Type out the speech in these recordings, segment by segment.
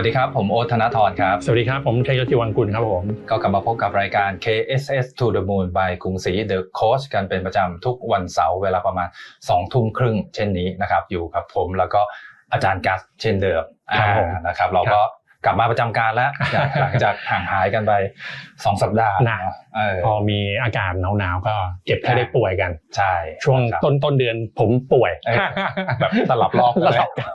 สวัสดีครับ ผมโอ๊ตธนทรครับ สวัสดีครับ ผมชัยยศจิวังกุลครับผม ก็กลับมาพบกับรายการ KSS to the Moon by กรุงศรี The Coach กันเป็นประจำทุกวันเสาร์เวลาประมาณ2ทุ่มครึ่งเช่นนี้นะครับ อยู่กับผมแล้วก็อาจารย์กัสเช่นเดิมครับผมอ่านะครับเราก็ กลับมาประจำการแล้วจากหลังจากห่างหายกันไป2สัปดาห์นะเนาะเออพอมีอากาศหนาวๆก็เจ็บแค่ได้ป่วยกันใช่ช่วงครับต้นต้นเดือนผมป่วยเออแบบสลับรอบกันสเลลัยบกัน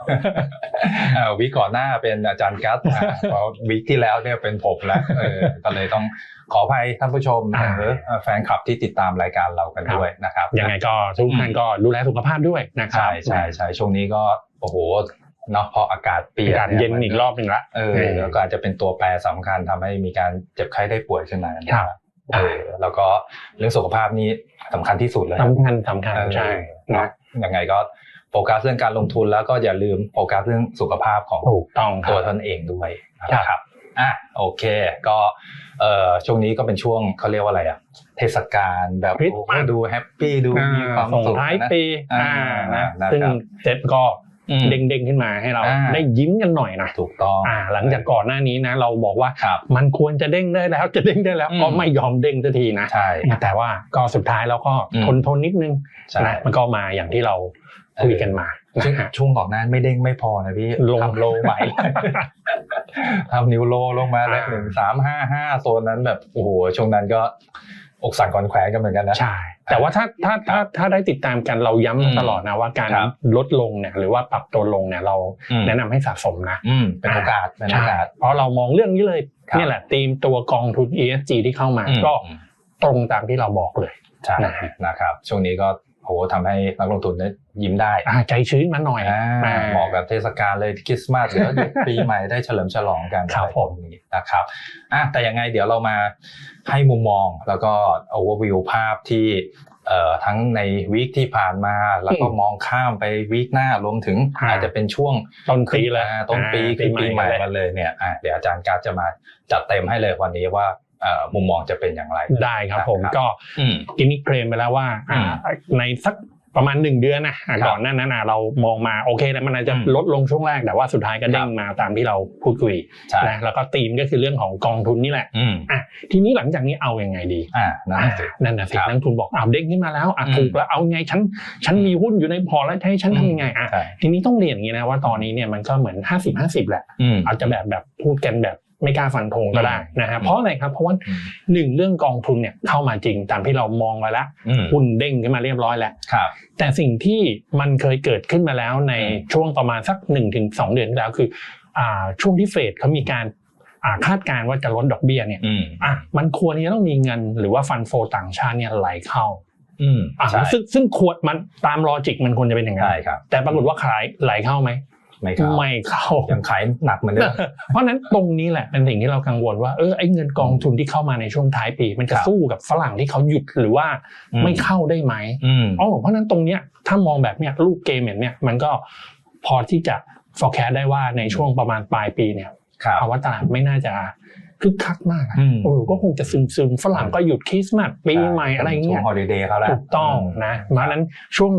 เอ่อวีคก่อนหน้าเป็นอาจารย์กัสอ่าพอวีคที่แล้วเนี่ยเป็นผมแล้วเออก็เลยต้องขออภัยท่านผู้ชมอ่าหรือแฟนคลับที่ติดตามรายการเรากันด้วยนะครับยังไงก็ทุกท่านก็ดูแลสุขภาพด้วยนะครัใช่ใช่ใช่ช่วงนี้ก็โอ้โห เนาะพออากาศเปลี่ยอานกาศเย็นอีกรอบหนึ่งละเออแล้วก็อาจจะเป็นตัวแปรสำคัญทำให้มีการเจ็บไข้ได้ป่วยขึ้นมาครับเออแล้วก็เรื่องสุขภาพนี่สำคัญที่สุดเลยสำคัญสำคัญเออใช่เนาะนะยังไงก็โฟกัสเรื่องการลงทุนแล้วก็อย่าลืมโฟกัสเรื่องสุขภาพของถูกต้องคตัวรับท่านเองด้วยครับนะครับอะโอเค ก็เอ่อช่วงนี้ก็เป็นช่วงเขาเรียกว่าอะไรอะเทศกาลแบบคริสต์โอ้มาสดูแฮปปี้ดูมีความส่งสุขท้ายนะปีอ่าอ่านะนะครับซึ่งเซ็ตก็อืม เด้งๆขึ้นมาให้เราอ่าได้ยิ้มกันหน่อยนะถูกต้องอ่าหลังจากก่อนหน้านี้นะ เราบอกว่าครับมันควรจะเด้งได้แล้วจะเด้งได้แล้วอืมก็ไม่ยอมเด้งสักทีนะใช่แต่ว่าก็สุดท้ายแล้วก็อืมทนทนนิดนึงใช่นะมันก็มาอย่างที่เราคุยกันมาซึ่งนะฮะช่วงก่อนหน้าไม่เด้งไม่พอนะพี่ลงทำโลไหวทำนิวโลลงมาเลขอ่าหนึ่งสามห้าห้าโซนนั้นแบบโอ้โหช่วงนั้นก็ อกสั่นขวัญแขวนกันเหมือนกันนะใช่ แต่ว่าถ้าถ้าถ้าถ้าได้ติดตามกันเราย้ำอืมตลอดนะว่าการครับลดลงเนี่ยหรือว่าปรับตัวลงเนี่ยเราอืมแนะนำให้สะสมนะอืมเป็นโอกาสเป็นโอใช่กาส เพราะเรามองเรื่องนี้เลยครับเนี่ยแหละธีมตัวกองทุน ESG ที่เข้ามาอืมก็ตรงตามที่เราบอกเลยใช่นะฮะนะครับช่วงนี้ก็ โหทำให้นักลงทุนได้ยิ้มได้อ่าใจชื้นมาหน่อยอ่าอ่าเหมาะกับเทศกาลเลยคริสต์มาสหรือหยุดปีใหม่ได้เฉลิมฉลองกันครับอะไรพวกนี้นะครับอะแต่ยังไงเดี๋ยวเรามาให้มุมมองแล้วก็ overview ภาพที่เอ่อทั้งในวีคที่ผ่านมาแล้วก็มองข้ามไปวีคหน้ารวมถึงอาจจะเป็นช่วงต้นปีเลยอ่าต้นปีอ่าคือปีใหม่เลยมาเลยเนี่ยอะเดี๋ยวอาจารย์การดจะมาจัดเต็มให้เลยวันนี้ว่าเอ่อ มุมมองจะเป็นอย่างไร ได้ครับผมครับก็อืมกินนิเคลมไปแล้วว่าอ่าอืมในสักประมาณหนึ่งเดือนนะอะครับก่อนหน้านั้นอะเรามองมาโอเคแล้วมันอาจจะอืมลดลงช่วงแรกแต่ว่าสุดท้ายก็เด้งมาตามที่เราพูดคุยใช่นะแล้วก็ธีมก็คือเรื่องของกองทุนนี่แหละอืมทีนี้หลังจากนี้เอายังไงดีอ่านั่นน่ะสินั่นนะสิครับนักทุนบอกอ้าวเด้งขึ้นมาแล้วอะอืมถูกแล้วเอาไงฉันฉันมีหุ้นอยู่ในพอร์ตแล้วจะให้ฉันทำยังไงอะใช่ทีนี้ต้องเรียนอย่างนี้นะว่าตอนนี้เนี่ยมันก็เหมือน 50 50 แหละอืมอาจจะแบบแบบพูดกันแบบ ไม่กล้าฟันธงก็ได้นะฮะอืมเพราะอะไรครับเพราะว่าอืมหนึ่งเรื่องกองทุนเนี่ยเข้ามาจริงตามที่เรามองไว้แล้วอืมหุ้นเด้งขึ้นมาเรียบร้อยแล้วครับแต่สิ่งที่มันเคยเกิดขึ้นมาแล้วในอืมช่วงประมาณสัก1นถึงสเดือนที่แล้วคืออ่าช่วงที่เฟดเขามีการอ่าคาดการณ์ว่าจะลดดอกเบี้ยเนี่ยอืมอะมันควรที่จะต้องมีเงินหรือว่าฟันโฟต่างชาติเนี่ยไหลเข้าอืมอะใช่ซึ่งซึ่งควรมันตามลอจิกมันควรจะเป็นอย่างนั้ใช่นครับแต่ปรากฏว่าขายไหลเข้าไหม ไม่เข้าไม่เข้ายังขายหนักเหมือนเดิมเพราะฉะนั้นตรงนี้แหละเป็นสิ่งที่เรากังวลว่าเออไอ้เงินกองทุนที่เข้ามาในช่วงท้ายปี มันจะครับสู้กับฝรั่งที่เขาหยุดหรือว่าอืมไม่เข้าได้ไหมอืมอ๋อเพราะฉะนั้นตรงเนี้ยถ้ามองแบบเนี้ยลูกเกมแบบเนี้ยมันก็พอที่จะ forecast ได้ว่าในช่วงประมาณปลายปีเนี่ยครับภาวะตลาดไม่น่าจะคึกคักมากอะอืมเออก็คงจะซึมซึมๆฝรั่งก็หยุดคริสต์มาสปีใหม่อะไรช่เงี้วยงฮอลิเดย์เขาแล้วถูกต้องนะเพราะฉะนั้นช่วง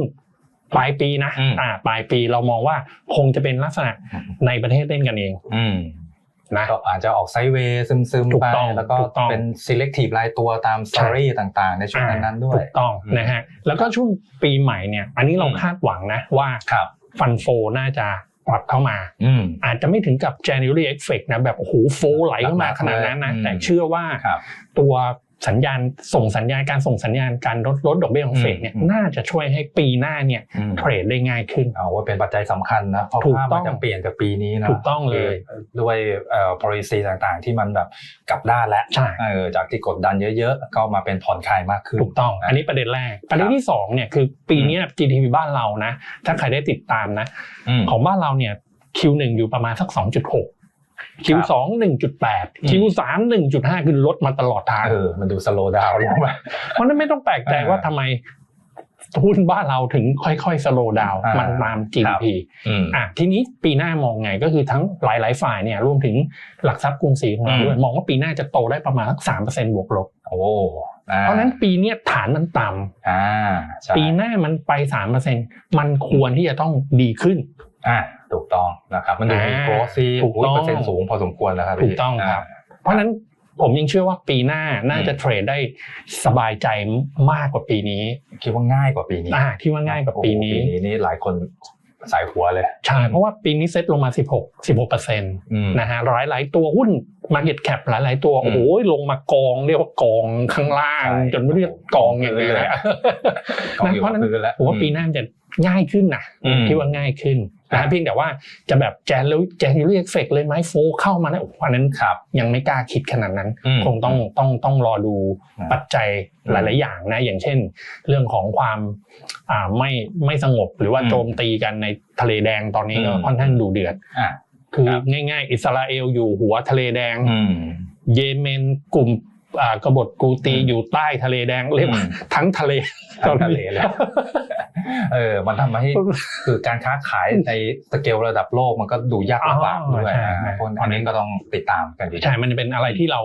ปลายปีนะ อืม อ่า ปลายปีเรามองว่าคงจะเป็นลักษณะในประเทศเล่นกันเองอืมนะ ก็อาจจะออกไซด์เวย์ซึมถูๆกไปต้องแล้วก็ถูกต้อง เป็น selective รายตัวตามสตอรี่ต่างๆ ในช่วงนั้นๆด้วยถูกต้องอืมนะฮะแล้วก็ช่วงปีใหม่เนี่ย อันนี้เราอืม คาดหวังนะว่าครับ ฟันโฟน่าจะปรับเข้ามา อืม อาจจะไม่ถึงกับ January effect นะแบบโอ้โหโฟไหลเข้ามาขนาดนั้นนะ อืม แต่เชื่อว่าครับ ตัว สัญญาณส่งสัญญาณการส่งสัญญาณการลดลดดอกเบี้ยของเฟดเนี่ยอืมน่าจะช่วยให้ปีหน้าเนี่ยอืมเทรดได้ง่ายขึ้นเอาว่าเป็นปัจจัยสำคัญนะเพราะถูกภาพต้มัอนงจะเปลี่ยนกับปีนี้นะถูกต้องเลยคือด้วยเอ่อ policy ต่างๆ ที่มันแบบกลับด้านแล้วใช่เออจากที่กดดันเยอะๆ ก็มาเป็นผ่อนคลายมากขึ้นถูกต้อง อันนี้ประเด็นแรกประเด็นที่สองเนี่ยคือปีเนี้ย GDP บ้านเรานะ ถ้าใครได้ติดตามนะอืมของบ้านเราเนี่ย Q1 อยู่ประมาณสัก 2.6 Q2 1.8 Q3 1.5 คือลดมาตลอดทางเออมันดูสโลว์ดาวน์ลงมาเพราะฉะนั้นไม่ต้องแปลกใจอ่าว่าทำไมหุ้นบ้านเราถึงค่อยๆสโลว์ดาวอ่ามัมันตาม GDP อืมอะทีนี้ปีหน้ามองไงก็คือทั้งหลายๆฝ่ายเนี่ยรวมถึงหลักทรัพย์กรุงศรีของเราด้วยอืมมองว่าปีหน้าจะโตได้ประมาณสักสามเปอร์เซ็นต์บวกลบโอ้อ่เพราะฉะนั้นปีเนี้ยฐานมันต่ำอ่าใช่ปีหน้ามันไปสามเปอร์เซ็นต์มันควรที่จะต้องดีขึ้น อ่าถูกต้องนะครับมันดูมีอ่าโกรธที่ถูกต้องเปอร์เซ็นต์สูงพอสมควรแล้วครับพี่ถูกต้องครับ เพราะฉะนั้นผมยังเชื่อว่าปีหน้าน่าจะเทรดได้สบายใจมากกว่าปีนี้ คิดว่าง่ายกว่าปีนี้อ่าที่ว่าง่ายกว่าปีนี้โอ้โหปีนี้นี่หลายคนสายหัวเลยใช่เพราะว่าปีนี้เซ็ตลงมา 16 16เปอร์เซ็นต์อืมนะฮะหลายหลายๆตัวหุ้น Market Cap หลายหลายๆตัวอืมโอ้ยลงมากองเรียกว่ากองข้างล่างใช่จนไม่เรียกกองอย่างนี้เลยกองอยู่เพราะฉะนั้นกับพื้นแล้วผมว่าปีหน้าจะง่ายขึ้นนะอืมคิดว่าง่ายขึ้นครั นะบเพียงแต่ว่าจะแบบแจนแล้วแจนเรียกเฟกเลยไหมโฟเข้ามาแล้วโอ้โหอันนั้นครับยังไม่กล้าคิดขนาดนั้นอืมคงต้องต้องต้องรอดูอืมปัจจัยหลาย ๆ อย่างนะ อย่างเช่น เรื่องของความอ่าไม่ไม่สงบหรือว่าอืมโจมตีกันในทะเลแดงตอนนี้ก็อืมค่อนข้างดูเดือดอ่าคือครับง่าย ๆ อิสราเอลอยู่หัวทะเลแดงอืมเยเมนกลุ่มอ่า กบฏกูตีอืมอยู่ใต้ทะเลแดงเรียกว่าอืมทั้งทะเลทั้งทะเลเลยเออมันทำให้คือการค้าขายในสเกลระดับโลกมันก็ดูยากลำบากด้วยอ๋อใช่อ่าใช่เพราะอันนี้ก็ต้องติดตามกันดีใช่มันเป็นอะไรที่เรา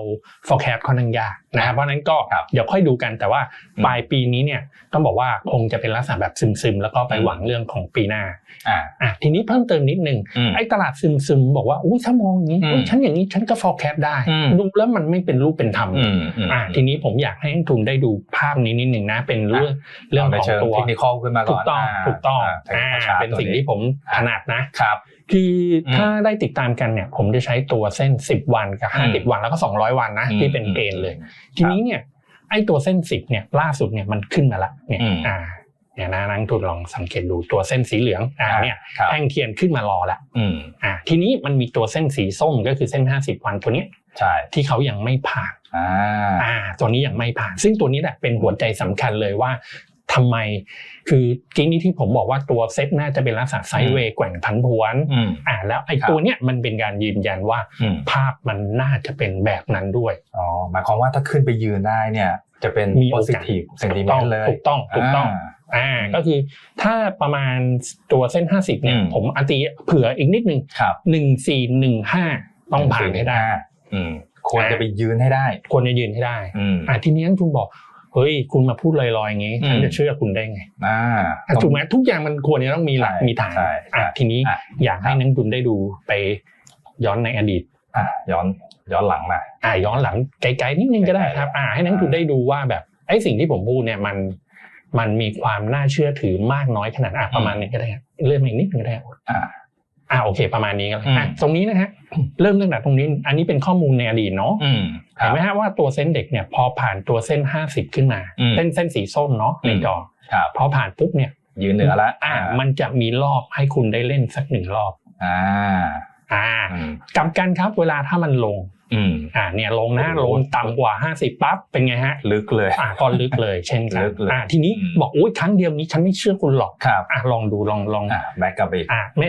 forecast ค่อนข้างยากนะครับเพราะฉะนั้นก็ครับเดี๋ยวค่อยดูกันแต่ว่าอืมปลายปีนี้เนี่ยต้องบอกว่าคงจะเป็นลักษณะแบบซึมๆแล้วก็ไปอืมหวังเรื่องของปีหน้าอ่าอะทีนี้เพิ่มเติมนิดนึงอืมไอ้ตลาดซึมๆบอกว่าอุ้ยถ้ามองอย่างนี้อืมอุ๊ยฉันอย่างนี้ฉันก็ forecast ได้อืมดูแล้วมันไม่เป็นรูปเป็นธรรมอืมอืมอะทีนี้ผมอยากให้นักลงทุนได้ดูภาพนี้นิดนึงนะ เป็นเรื่องเรื่องในของเชิงตัวเทคนิคอลขึ้นมาก่ถูอนกต้องาถูกต้องาอ่าทคนิคอลเป็นสิ่งตัวที่ผมถนัดนะครับคืออมถ้าได้ติดตามกันเนี่ย ผมจะใช้ตัวเส้น 10 วันกับอืม50 วันแล้วก็ 200 วันนะที่เป็นเกณฑ์เลย ทีนี้เนี่ยไอ้ตัวเส้น 10เนี่ยล่าสุดเนี่ยมันขึ้นมาละเนี่ยอืมอ่าเนี่ยนะนักลงทุนลองสังเกตดูตัวเส้นสีเหลืองอ่าเนี่ยครับแท่งเทียนขึ้นมารอละอืมอ่าทีนี้มันมีตัวเส้นสีส้มก็คือเส้น 50 วันตัวเนี้ยใช่ ที่เขายังไม่ผ่านอ่าอ่าตัวนี้ยังไม่ผ่าน ซึ่งตัวนี้แหละเป็นหัวใจสำคัญเลยว่าทำไม คือกี้นี้ที่ผมบอกว่าตัวเซ็ตน่าจะเป็นลักษณะไซด์เวย์แกว่งผันผวนอืมอ่าแล้วไอ้ครับตัวเนี้ยมันเป็นการยืนยันว่าอืมภาพมันน่าจะเป็นแบบนั้นด้วยอ๋อหมายความว่าถ้าขึ้นไปยืนได้เนี่ยจะเป็นมีโอกาส positive ถูก sentiment เลยถูกต้องถูกต้องาอ่าก็คือถ้าประมาณตัวเส้น 50เนี่ยอืมผมอันตีเผื่ออีกนิดนึงครับหนึ่งสี่หนึ่งห้าต้องผ่านให้ได้อืม ควรจะไปยืนให้ได้ ควรจะยืนให้ได้อืมอ่าทีนี้นักลงทุนบอกเฮ้ยคุณมาพูดลอยๆอย่างงี้อืมฉันจะเชื่อคุณได้ไงอ่าอะถูกไหมทุกอย่างมันควรจะต้องมีหลักใช่มีฐานใช่อะใช่ทีนี้อะอยากให้นักลงทุนได้ดูไปย้อนในอดีตอะย้อนย้อนหลังมาอ่าย้อนหลังไกลๆนิดนึงก็ได้ครับ อ่า ให้นักลงทุนได้ดูว่าแบบไอ้สิ่งที่ผมพูดเนี่ยมันมันมีความน่าเชื่อถือมากน้อยขนาดอะประมาณนี้ก็ได้ครับเลื่อนมาอีกนิดนึงก็ได้อ่าอ่าโอเค ประมาณนี้ก็ได้อืมอะตรงนี้นะฮะ เริ่มตั้งแต่ตรงนี้ อันนี้เป็นข้อมูลในอดีตเนาะอืมคเห็รันบไหมฮะว่าตัวเส้นเด็กเนี่ยพอผ่านตัวเส้น 50 ขึ้นมาอืมเส้นเส้นสีส้มเนาะในอืมจอครับพอผ่านปุ๊บเนี่ยยืนเหนือละอ่า มันจะมีรอบให้คุณได้เล่นสักหนึ่งรอบอ่าอ่าอืมกลับกันครับเวลาถ้ามันลงอืมอ่าเนี่ยลงนะโอ้ลโหงต่ำกว่า 50ปั๊บเป็นไงฮะ ลึกเลยอ่าก็ลึกเลยเช่นกันลึกเลยอ่าทีนี้อืมบอกโอ้ยครั้งเดียวนี้ฉันไม่เชื่อคุณหรอกครับอ่าลองดูลองลองอ่าแบ็กกลับไปอีกอ่าไม่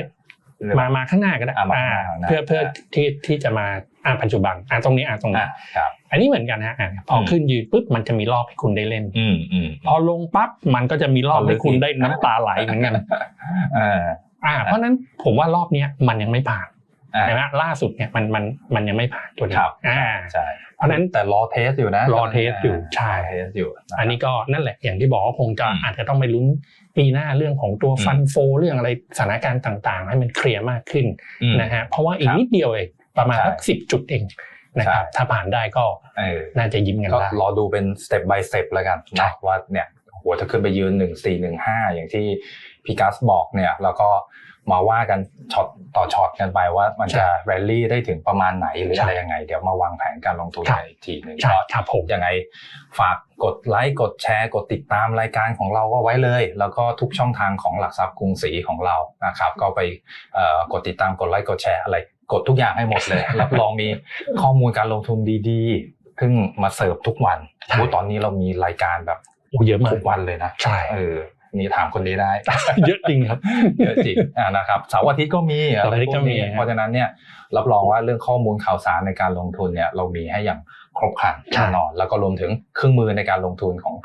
มามาข้างหน้าก็ได้อะมาอ่าข้างหน้า เพื่อเพื่ออ่าที่ที่จะมาอ่าปัจจุบันอ่าตรงนี้อ่าตรงนี้อ่าครับ อันนี้เหมือนกันฮะอ่าพออม ขึ้นยืนปุ๊บมันจะมีรอบให้คุณได้เล่น อืมอืม พอลงปั๊บมันก็จะมีรอบพอลึให้กคุณอีกได้น้ำตาไหลเหมือนกันอ่าอ่าเพราะฉะนั้นผมว่ารอบเนี้ยมันยังไม่ผ่านอ่า เห็นไหมล่าสุดเนี่ยมันมันมันยังไม่ผ่านตัวนี้ครับ อ่า ใช่เพราะฉะนั้นแต่รอเทสอยู่นะรอเทสอยู่ใช่รอเทสอยู่ะอันนี้ก็นั่นแหละอย่างที่บอกว่าคงจะอืมอาจจะต้องไปลุ้น ปีหน้าเรื่องของตัวอืมฟันโฟเรื่องอะไรสถานการณ์ต่าง ๆ ให้มันเคลียร์มากขึ้นอืมนะฮะเพราะว่าอีกครับนิดเดียวเองประมาณใช่สักสิบจุดเองนะครับใช่ถ้าผ่านได้ก็เออน่าจะยิ้มกันก็ได้รอดูเป็นสเต็ป by สเต็ปแล้วกันใช่นะว่าเนี่ยหัวถ้าขึ้นไปยืนหนึ่งสี่หนึ่งห้าอย่างที่พี่กัสบอกเนี่ยแล้วก็ มาว่ากันช็อตต่อช็อตกันไปว่ามันจะแรลลี่ได้ถึงประมาณไหนหรืออะไรยังไง เดี๋ยวมาวางแผนการลงทุนในอีกทีหนึ่งใช่ก็ครับผมยังไงฝากกดไลค์กดแชร์ กดติดตามรายการของเราก็ไว้เลย แล้วก็ทุกช่องทางของหลักทรัพย์กรุงศรีของเรานะครับ ก็ไปเอ่อกดติดตามกดไลค์กดแชร์อะไรกดทุกอย่างให้หมดเลย รับรองมีข้อมูลการลงทุนดีๆซึ่งมาเสิร์ฟทุกวันใช่โอ้ตอนนี้เรามีรายการแบบโอ้เยอะมากทุกวันเลยนะใช่เออ นี่ถามคนนี้ได้ เยอะจริงครับ เยอะจริงอ่านะครับเสาร์อาทิตย์ก็มีอะไรเสาร์อาทิตย์พก็วกมีนี้ฮะเพราะฉะนั้นเนี่ยรับรองว่าเรื่องข้อมูลข่าวสารในการลงทุนเนี่ยเรามีให้อย่างครบครันใช่แน่นอน แล้วก็รวมถึงเครื่องมือในการลงทุนของ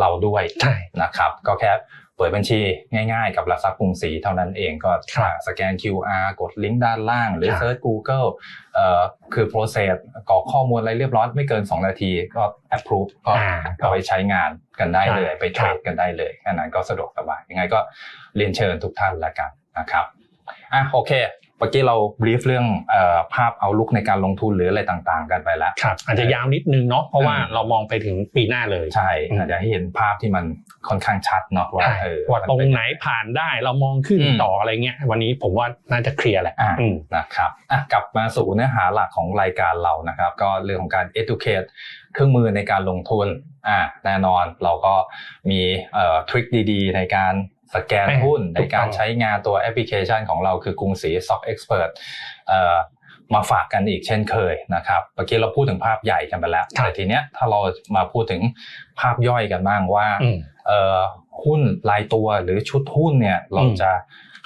เราด้วยใช่นะครับ ก็แค่ เปิดบัญชีง่ายๆ กับหลักทรัพย์กรุงศรีเท่านั้นเองก็ครับสแกน QR กดลิงก์ด้านล่าง หรือครับเซิร์ช Google เอ่อคือ process กรอกข้อมูลอะไรเรียบร้อยไม่เกิน 2 นาทีก็ approve ก็อ่าเอาไปใช้งานกันได้เลยใช่ไปเทรดกันได้เลยอันนั้นก็สะดวกสบายยังไงก็เรียนเชิญทุกท่านละกันนะครับอะโอเคเมื่อกี้เราบรีฟเรื่องเอ่อภาพเอาลุกในการลงทุนหรืออะไรต่างๆ กันไปแล้วครับอาจจะยาวนิดนึงเนาะเพราะว่าอืมเรามองไปถึงปีหน้าเลยใช่อืมอาจจะให้เห็นภาพที่มันค่อนข้างชัดเนาะว่าใช่เออว่าตรงมัเป็ไหนผ่านได้เรามองขึ้นอืมต่ออะไรเงี้ยวันนี้ผมว่าน่าจะเคลียร์แหละอ่าอืมนะครับอะกลับมาสู่เนื้อหาหลักของรายการเรานะครับ ก็เรื่องของการ educate เครื่องมือในการลงทุนอ่าแน่นอนเราก็มีเอ่อทริคดีๆ ในการ สแกนอ่าหุ้นถูกต้องในการใช้งานตัวแอปพลิเคชันของเราคือกรุงศรี Stock Expert เอ่อมาฝากกันอีกเช่นเคยนะครับเมื่อกี้เราพูดถึงภาพใหญ่กันไปแล้วครับแต่ทีเนี้ยถ้าเรามาพูดถึงภาพย่อยกันบ้างว่าอืมเอ่อ หุ้นรายตัวหรือชุดหุ้นเนี่ยเราจะ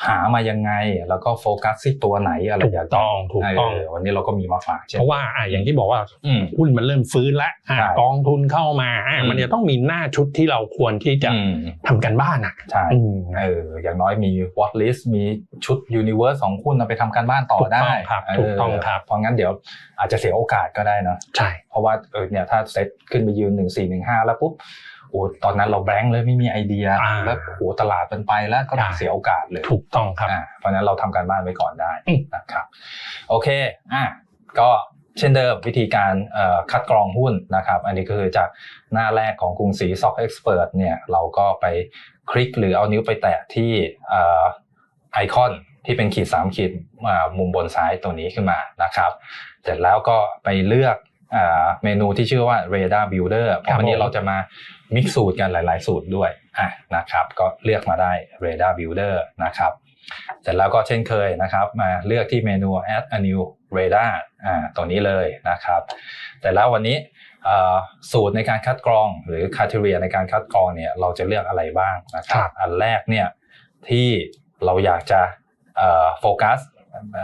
หามายังไง แล้วก็โฟกัสที่ตัวไหนอะไรถูกอย่างต้องถูกต้องเวันนี้เราก็มีมาฝากเช่นเพราะว่าอะอย่างที่บอกว่าอืมหุ้นมันเริ่มฟื้นแล้วอะใช่กองทุนเข้ามาอะอืมมันจะต้องมีหน้าชุดที่เราควรที่จะอืมทำกันบ้านอะใช่อืมเอออย่างน้อยมี watch list มีชุด universe ของคุณเอาไปทำการบ้านต่อได้ถูกต้องครับถูกต้องครับเพราะงั้นเดี๋ยวอาจจะเสียโอกาสก็ได้นะใช่เพราะว่าเออเนี่ยถ้าเซตขึ้นไปยืนหนึ่งสี่หนึ่งห้าแล้วปุ๊บ โอ้ตอนนั้นเราแบงค์เลยไม่มีไอเดียอ่าแล้วโอ้ตลาดเป็นไปแล้วก็ใช่เสียโอกาสเลยถูกต้องครับอ่าเพราะฉะนั้นเราทำการบ้านไว้ก่อนได้อืมนะครับโอเคอะก็เช่นเดิมวิธีการเอ่อคัดกรองหุ้นนะครับ อันนี้ก็คือจากหน้าแรกของกรุงศรี Stock Expert เนี่ยเราก็ไปคลิกหรือเอานิ้วไปแตะที่เอ่อไอคอนที่เป็นขีด3ขีดอ่ามุมบนซ้ายตัวนี้ขึ้นมานะครับ เสร็จแล้วก็ไปเลือกอ่า เมนูที่ชื่อว่า Radar Builder เพราะวันนี้ผมเราจะมามิกซ์สูตรกันหลาย ๆ สูตรด้วยอะนะครับ ก็เลือกมาได้ Radar Builder นะครับ เสร็จแล้วก็เช่นเคยนะครับ มาเลือกที่เมนู add a new radar อ่าตัวนี้เลยนะครับ แต่แล้ววันนี้เอ่อสูตรในการคัดกรองหรือ criteria ในการคัดกรองเนี่ยเราจะเลือกอะไรบ้างนะครัครับบอันแรกเนี่ยที่เราอยากจะเอ่อโฟกัส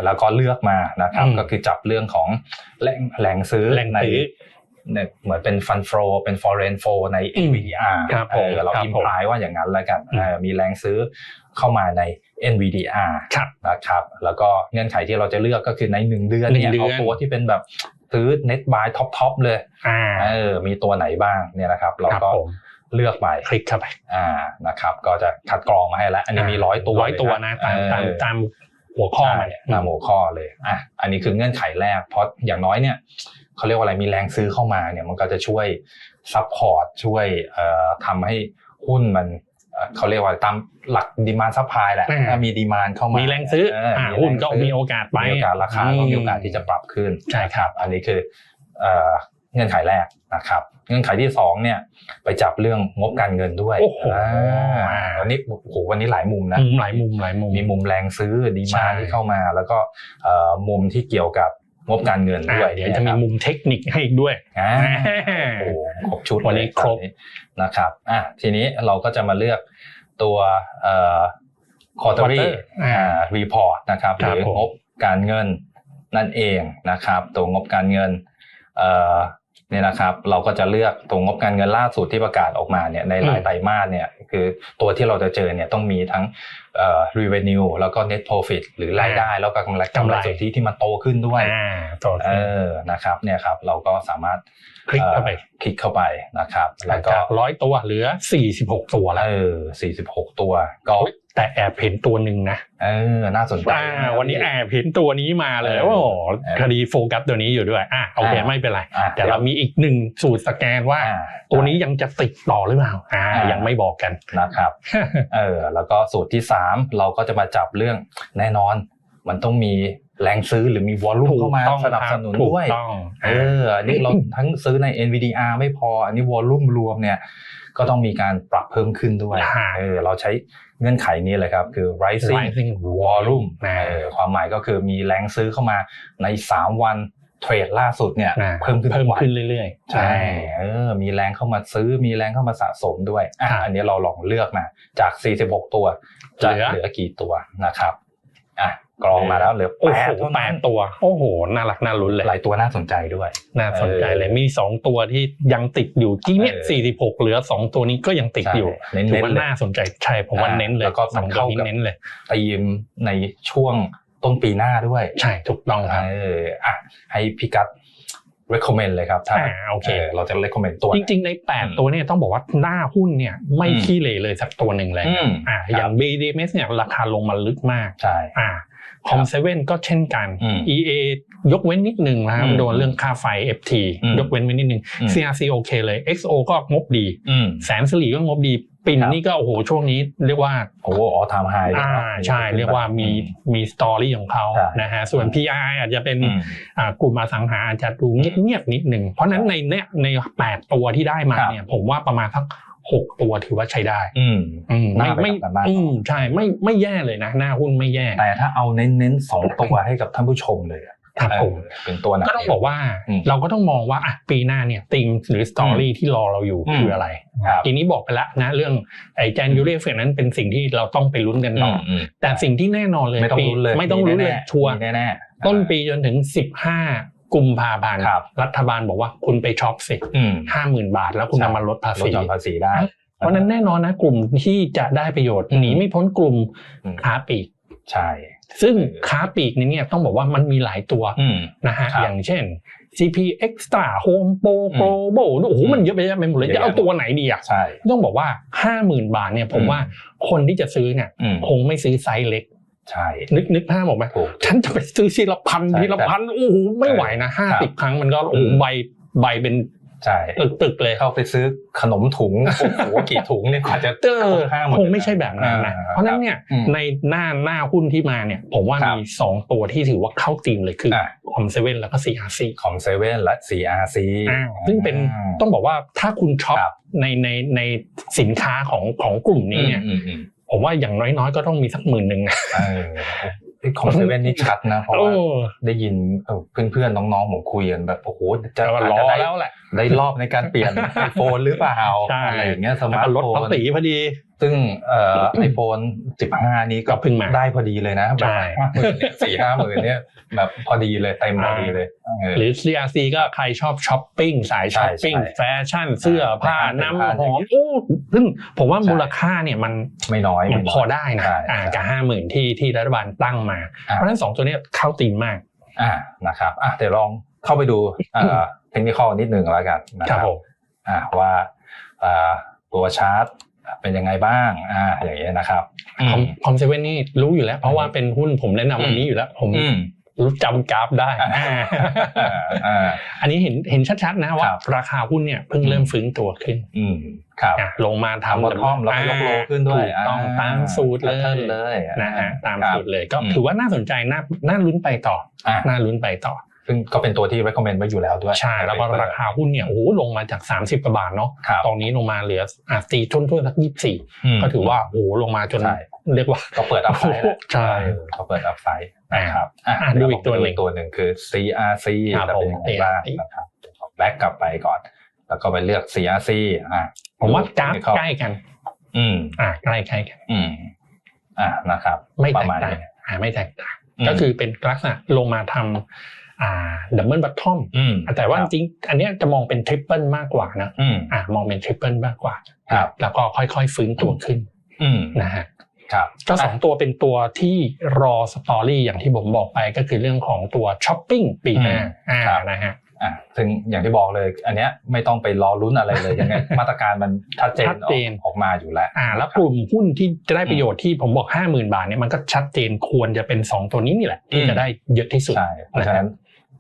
แล้วก็เลือกมานะครับอืมก็คือจับเรื่องของแหล่งแหล่งซื้อแหล่งในซื้อเนี่ยเหมือนเป็นฟันโฟเป็น foreign flow ในอืม NVDR ครับผมเออเราครับอิมผมพลายว่าอย่างนั้นแล้วกันอืมเออมีแรงซื้อเข้ามาใน NVDR ครับนะครับแล้วก็เงื่อนไขที่เราจะเลือกก็คือในหนึ่งเดือนเนี่ยหนึ่งเดือนเอาตัวที่เป็นแบบซื้อ net buy top top เลยอ่าเออมีตัวไหนบ้างเนี่ยนะครับเราครับก็ผมเลือกไปคลิกเข้าไปอ่านะครับ ก็จะคัดกรองมาให้แล้ว อันนี้มีร้อยตัวร้อยตัวเลนะคตามบตามเออตาม หัวข้อใช่มันเนี่ยตามหัวข้อเลยอะอันนี้คือเงื่อนไขแรกเพราะอย่างน้อยเนี่ยเขาเรียกว่าอะไรมีแรงซื้อเข้ามาเนี่ยมันก็จะช่วยซัพพอร์ตช่วยเอ่อทำให้หุ้นมันเอ่อเขาเรียกว่าตามหลักดีมานซัพพลายแหละอ่าถ้ามีดีมานเข้ามา มีมีแรงซื้ออ่าหุ้นก็มีโอกาสไปมีโอกาสราคาก็มีโอกาสที่จะปรับขึ้นใช่ครับ อันนี้คือ เอ่อเงื่อนไขแรกนะครับเงื่อนไขที่สองเนี่ยไปจับเรื่องงบการเงินด้วยโอ้โหอ่าวันนี้โอ้โหวันนี้หลายมุมนะมุมหลายมุมหลายมุมมีมุมแรงซื้อดีใช่มาที่เข้ามา แล้วก็เอ่อมุมที่เกี่ยวกับงบการเงินอ่าด้วยเดี๋ยวจะมีมุมเทคนิคให้อีกด้วยอ่าอ่าโอ้โหครบชุดวันนี้เลยครบตอนนี้นะครับอะทีนี้เราก็จะมาเลือกตัวเอ่อ quarterly Quarter อ่าอ่า report นะครับหครับรือผมงบการเงินนั่นเองนะครับ ตัวงบการเงิน เอ่อเนี่ยนะครับเราก็จะเลือกตัวงบการเงินล่าสุดที่ประกาศออกมาเนี่ยในรายไตรมาสเนี่ยคือตัวที่เราจะเจอเนี่ยต้องมีทั้งเอ่อ revenue แล้วก็ net profit หรือรายได้ แล้วก็กำไรกำไรสุทธิที่มันโตขึ้นด้วยอ่าต่อเออนะครับเนี่ยครับเราก็สามารถคลิกเข้าไปอ่อคลิกเข้าไปนะครับ แล้วก็จากร้อยตัวเหลือสี่สิบหกตัวแล้วเออ46 ตัวก็ แต่แอบเห็นตัวหนึ่งนะเออน่าสนใจอ่าวันนี้แอบเห็นตัวนี้มาเลยเออโอ้โหเออคดีโฟกัสตัวนี้อยู่ด้วยอะโอเคอ่าไม่เป็นไรอะแต่เรามีอีกหนึ่งสูตรสแกนว่าอ่า ตัวนี้ยังจะติดต่อหรือเปล่าอ่าอ่ายัยังไม่บอกกันนะครับเออแล้วก็สูตรที่ 3 เราก็จะมาจับเรื่องแน่นอน มันต้องมีแรงซื้อหรือมีวอลลุ่มเข้ามาถูกต้องสนับสนุนครับด้วยถูกต้องเอออันนี้เราทั้งซื้อใน NVDR ไม่พออันนี้วอลลุ่มรวมเนี่ย ก็ต้องมีการปรับเพิ่มขึ้นด้วยอ่าเออเราใช้เงื่อนไขนี้เลยครับ คือ rising rising volume นะเออความหมายก็คือมีแรงซื้อเข้ามาใน 3 วันเทรดล่าสุดเนี่ยอ่าเพิ่มขึ้นเพิ่มทุกวันขึ้นเรื่อยๆ ใช่เออมีแรงเข้ามาซื้อมีแรงเข้ามาสะสมด้วยอะครับอันนี้เราลองเลือกมาจาก 46 ตัวจะเหลือเหลือกี่ตัวนะครับอะ กรองมาแล้วเหลือโอ้แปโหดเท่าแปนั้ดนตัว โอ้โห น่ารักน่าลุ้นเลยหลายตัวน่าสนใจด้วย น่าสนใจเลยมีสองตัวที่ยังติดอยู่ที่เนี่ยเออสี่สิบหกเหลือสองตัวนี้ก็ยังติดอยู่ใช่เน้นๆถือว่าเลยน่าสนใจใช่ผมว่าอ่าเน้นเลยแล้วก็สองมันตัวเข้านี้กับเน้นเลยตีมในช่วงต้นปีหน้าด้วย ใช่ถูกต้องครับเอออะให้พี่กัด recommend เลยครับถ้าอ่าโอเค เราจะ recommend ตัวไหจนริงๆ ในอืม8ตัวเนี่ยต้องบอกว่าหน้าหุ้นเนี่ยไม่อืมขี้เหร่เลยสักตัวหนึ่งเลยอืมอ่าอย่าง BDMs เนี่ยราคาลงมาลึกมากใช่อ่า คอมเซเว่นก็เช่นกันอืม EA ยกเว้นนิดนึงนะครับอืมโดนเรื่องค่าไฟ FT อืมยกเว้นไว้นิดนึงอืม CRC โอเคเลย XO ก็งบดีอืมแสนสิริก็งบดีปิ่นครับนี่ก็โอ้โหช่วงนี้เรียกว่าโอ้โหออทามไฮอ่าใช่เรียกว่ามีมีสตอรี่ของเขาใช่นะฮะส่วน PI อาจจะเป็นอืมอ่ากลุ่มอสังหาอาจจะดูเงียบๆนิดหนึ่งเพราะฉะนั้นในเนี่ยในแปดตัวที่ได้มาครับเนี่ยผมว่าประมาณสัก หกตัวถือว่าใช้ได้ อืมอืมไม่น่าไปไม่ทำกันบ้านอืมใช่ไม่ไม่แย่เลยนะ หน้าหุ้นไม่แย่ แต่ถ้าเอาเน้นๆสองตัวให้กับท่านผู้ชมเลยอะครับผมเออเป็นตัวไหนก็ต้องบอกว่าอืมเราก็ต้องมองว่าอะปีหน้าเนี่ยติงหรือสตอรี่ที่รอเราอยู่อืมคืออะไรครับทีนี้บอกไปแล้วนะเรื่องไอ้แจนยูเรียเฟกนั้นเป็นสิ่งที่เราต้องไปลุ้นกันต่อออืมแต่สิ่งที่แน่นอนเลยไม่ต้องปีลุ้นเลยไม่ต้องลุ้นเลยแๆชัวร์มีแน่ๆต้นปีจนถึง 15 กุมภาพันธ์ครับ รัฐบาลบอกว่าคุณไปช็อปสิอืมห้าหมื่นบาท แล้วคุณใช่นำมาลดภาลดษีหย่อนภาษีได้ เพราะฉะนั้นแน่นอนนะกลุ่มที่จะได้ประโยชน์อืมหนีไม่พ้นกลุ่มอืมค้าปลีกใช่ ซึ่งค้าปลีกนี้เนี่ยต้องบอกว่ามันมีหลายตัวอืมนะฮะครับอย่างเช่น CP Extra Home Pro อืม Global โอ้โหมันเยอะไปแยะไปหมดเลยเยอะจะเอาแยะตัวไหนดีอะใช่ต้องบอกว่า 50,000 บาทเนี่ยผมอืมว่าคนที่จะซื้อเนี่ยอืมคงไม่ซื้อไซส์เล็ก ใช่ นึกนึกภาพออกไหมถูกฉันจะไปซื้อทีละพันใช่ทีละพันโอ้โหไม่ไหวนะห้าครัสิบบครั้งมันก็โอ้โหอืมใบใบเป็นใช่ตึกตึกๆเลยเข้าไปซื้อขนมถุงโอ้โหกี่ถุงเนี่ยกว่าจะเออห้าหมื่นคงไม่ใช่แบบนั้นนะอ่าเพราะฉะนั้นเนี่ยอืมในหน้าหน้าหุ้นที่มาเนี่ย ผมว่าครับมีสองตัวที่ถือว่าเข้าธีมเลยคืออาคอมเซเว่นแล้วก็ CRC ของเซเว่นและ CRC อ่าซึ่งเป็นต้องบอกว่าถ้าคุณช็อปครับในในในสินค้าของของกลุ่มนี้เนี่ยอืมอืม ผมว่าอย่างน้อยๆ ก็ต้องมีสักหมื่นหนึ่งนะเออเอ้ยของเซเว่นนี่ชัดนะเพราะโอ้ว่าได้ยินเอ่อเพื่อนๆน้องๆผมคุยกันแบบโอ้โหจะแต่ว่าอาจรอจะได้แล้วแหละ ได้รอบในการเปลี่ยนไอโฟนหรือเปล่าใช่อะไรอย่างเงี้ยสแล้วมาร์ก็ทลดโฟภานษีพอดี ซึ่งเอ่อไอโฟน15 นี้ก็เพิ่งมาได้พอดีเลยนะแบบใช่ห้าหมื่นเนี่ยสี่ห้าหมื่นเนี่ยแบบพอดีเลยเต็มพอดีเลยเออหรือ CRC ก็ใครชอบช้อปปิ้งสายช้อปปิ้งใช่ใช่แฟชั่นเสื้อผ้าอ่าน้ำผ้าหอมโอ้ซึ่งผมว่าใช่มูลค่าเนี่ยมันไม่น้อยมันไน้ยพอได้นะใช่อ่าใช่กับห้าหมื่นที่ที่รัฐบาลตั้งมาอ่าเพราะฉะนั้นสองตัวเนี้ยเข้าตีมมากอ่านะครับอะเดี๋ยวลอง เข้าไปดูเอ่อเทคนิคอลนิดหนึ่งแล้วกันนะคครัรับบผมอ่าว่าอ่าตัวชาร์ตเป็นยังไงบ้างอ่าอย่างเงี้ยนะครับอืคอมมคอมเซเว่นนี่รู้อยู่แล้ว เพราะว่าเป็นหุ้นผมแนะนำวันนี้อยู่แล้ว ผมอืมรู้จำกราฟได้อ่าอ่าอ่าอันนี้เห็นเห็นชัดๆนะว่าครับราคาหุ้นเนี่ยเพิ่งเริ่มฟื้นตัวขึ้นอืมครับอะลงมาทำทำบอททอมแล้วก็ยกโลขึ้นด้วยถูกต้องตามสูตรเลแพททิยร์นเลยนะฮะตามครับสูตรเลยก็อืมถือว่าน่าสนใจน่าน่าลุ้นไปต่ออ่าน่าลุ้นไปต่อ ซึ่งก็เป็นตัวที่ recommend ไว้อยู่แล้วด้วยใช่แล้วก็ราคาหุ้นเนี่ยโอ้โหลงมาจาก 30กว่าบาทเนาะครับตอนนี้ลงมาเหลืออะตีทุนทุนสักยี่สี่มก็ถือว่าโอ้โหลงมาจนใช่เรียกว่าก็เปิดอัพไซด์แล้วใช่เออเขาเปิดอัพไซด์นะครับอะเดี๋ยดูอีกตัวหนึ่งตัวหนึ่งคือ CRC ครับจะเป็นยังไงบ้างผมนะครับแบ็กกลับไปก่อน แล้วก็ไปเลือก CRC อะผมว่ากราฟดูใกล้กัน อืมอ่าใกล้ใกล้กัน อืมอะนะครับ ไม่ปแตระกมาณต่างนี้อ่าไม่แตกต่างมก็คือเป็นลักษณะลงมาทำอ่า ดับเบิลบัตทอมอืมแต่ว่าคจรับริงๆอันเนี้ยจะมองเป็นทริปเปิลมากกว่านะอืมอ่ามองเป็นทริปเปิลมากกว่าครับแล้วก็ค่อยๆฟื้นตัวขึ้นอืมนะฮะครับก็สองตัวเป็นตัวที่รอสตอรี่อย่างที่ผมบอกไปก็คือเรื่องของตัวช้อปปิ้งปีหน้าอ่านะฮะอะซึ่งอย่างที่บอกเลย อันเนี้ยไม่ต้องไปรอลุ้นอะไรเลยยังไงมาตรการมันชัดเจนชัดเจนออกออกมาอยู่แล้วอ่าแล้วกลุ่มหุ้นที่จะได้ประโยชน์ที่ผมบอกห้าหมื่นบาทเนี่ยมันก็ชัดเจนควรจะเป็นสองตัวนี้นี่แหละที่จะได้เยอะที่สุดใช่เพราะฉะนั้น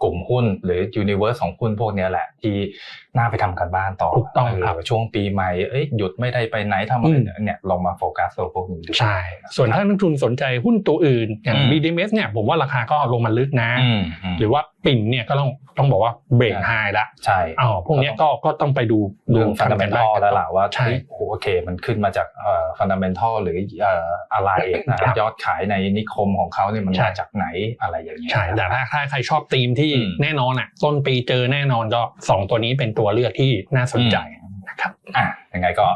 กลุ่มหุ้นหรือยูนิเวอร์สของหุ้นพวกนี้แหละที่น่าไปทำกันบ้านต่อถูกต้องครับเช่วงปีใหม่เอ้ยหยุดไม่ได้ไปไหนทำอะไรอืมเนี่ยลองมาโฟกัสตัวพวกนี้ดูใช่ ส่วนถ้านักทุนสนใจหุ้นตัวอื่นอย่างอืม BDMs เนี่ยผมว่าราคาก็ลงมาลึกนะอืมอืมหรือว่าปิ่นเนี่ยก็ต้องต้องบอกว่าเบรกใช่ไฮละใช่อ๋อพวกเนี้ยก็ก็ต้องไปดูดูเรื่องฟันดัมเมนทัลแล้วล่ะว่าใช่เฮ้ยโอเค มันขึ้นมาจากเอ่อฟันดัมเมนทัลหรือเอ่ออะไรนะครับยอดขายในนิคมของเขาเนี่ยมันใช่มาจากไหนอะไรอย่างเงี้ยใช่แต่ถ้าถ้าใครชอบธีมที่อืมแน่นอนอะต้นปีเจอแน่นอนก็สองตัวนี้เป็นตัวเลือกที่น่าสนใจนะครับอะยังไงก็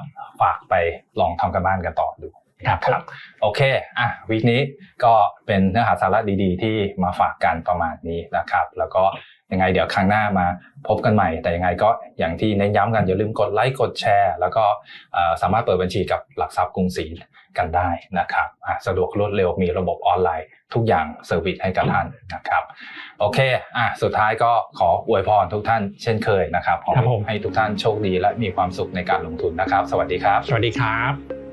ฝากไปลองทำกันบ้านกันต่อดูครับครับโอเคอะวีคนี้ก็เป็นเนื้อหาสาระดีๆ ที่มาฝากกันประมาณนี้นะครับ แล้วก็ ยังไงเดี๋ยวครั้งหน้ามาพบกันใหม่ แต่ยังไงก็อย่างที่เน้นย้ำกันอย่าลืมกดไลค์กดแชร์ แล้วก็เอ่อสามารถเปิดบัญชีกับหลักทรัพย์กรุงศรีกันได้นะครับอะสะดวกรวดเร็วมีระบบออนไลน์ ทุกอย่างเซอร์วิสให้กับท่านนะครับ โอเคอะสุดท้ายก็ขออวยพรทุกท่านเช่นเคยนะครับขอครับผมให้ทุกท่านโชคดีและมีความสุขในการลงทุนนะครับ สวัสดีครับ สวัสดีครับ